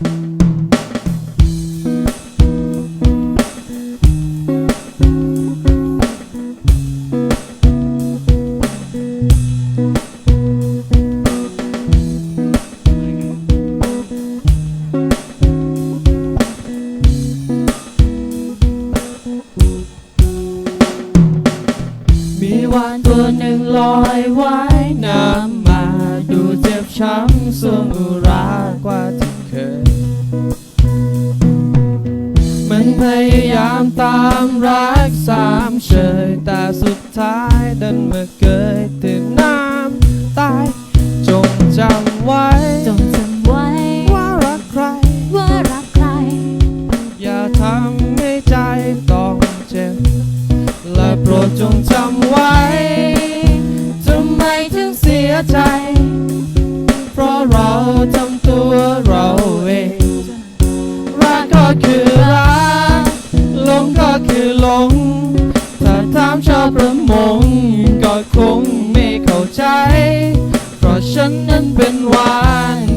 มีวานตัวหนึ่งลอยไว่ายน้ำมาดูเจ็บช้ำสวงอุรากว่า พยายามตามรักสามเชยแต่สุดท้ายดันมาเกยถึงน้ำตายจงจำไว้จงจำไว้ ว่ารักใคร ว่ารักใคร อย่าทำให้ใจต้องเจ็บ และโปรดจงจำไว้ทำไมถึงเสียใจ หลง ถ้าถามชาวประมงก็คงไม่เข้าใจ เพราะฉันนั้นเป็นวาน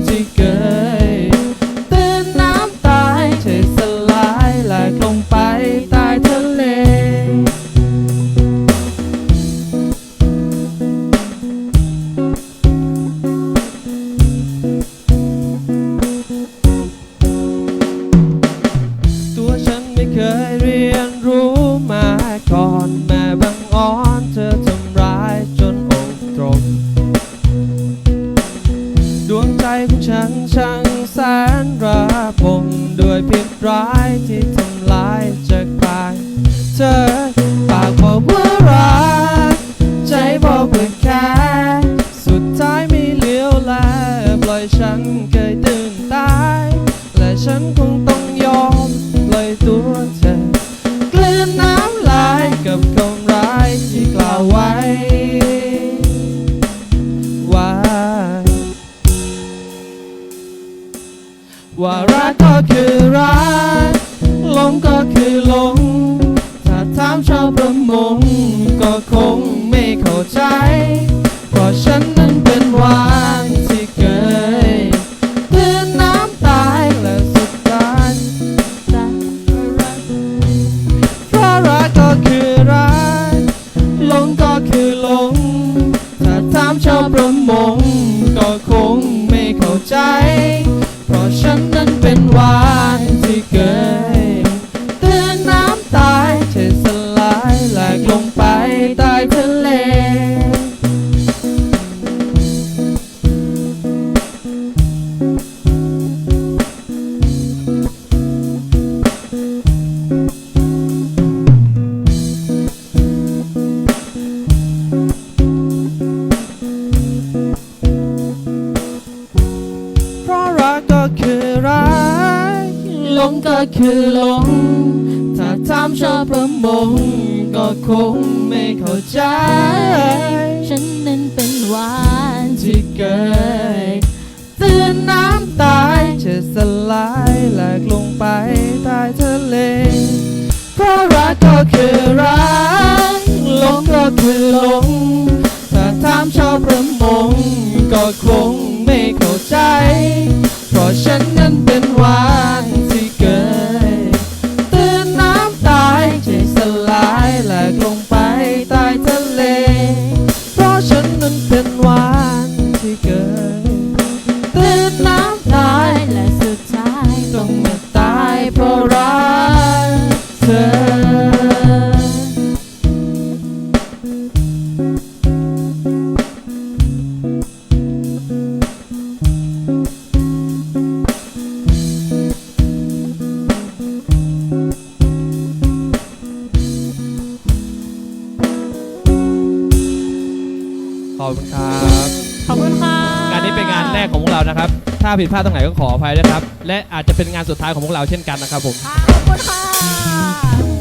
ก่อนแม่บังอ่อนเธอทำร้ายจนอกตรมดวงใจของฉันช่างแสนระบมด้วยพิษร้ายที่ทำลายจากกายเธอปากบอกว่ารักใจบอกว่าแค่สุดท้ายไม่เหลียวแลปล่อยฉันเคยตื่นตาย และฉันคงต้องยอมปล่อยตัวเธอ ว่ารักก็คือรักหลงก็คือหลง ถ้าถามชาวประมงก็คงไม่เข้าใจ เพราะฉันนั้นเป็นวานที่เคยตื่นน้ำตายและสุดท้ายเพราะรักก็คือรักหลงก็คือหลง ถ้าถามชาวประมงก็คงไม่เข้าใจ เพราะฉัน งก็คือหลง ถ้าถามชาวประมง ก็คงไม่เข้าใจ ฉันนั้นเป็นหวานที่เกิดตื่นน้ำตายจะสลายแหลกลงไป อบคุณครับ ขอบคุณค่ะงานนี้เป็นงานแรกของพวกเรานะครับ ถ้าผิดพลาดตรงไหนก็ขออภัยด้วยครับ และอาจจะเป็นงานสุดท้ายของพวกเราเช่นกันนะครับผมขอบคุณค่ะ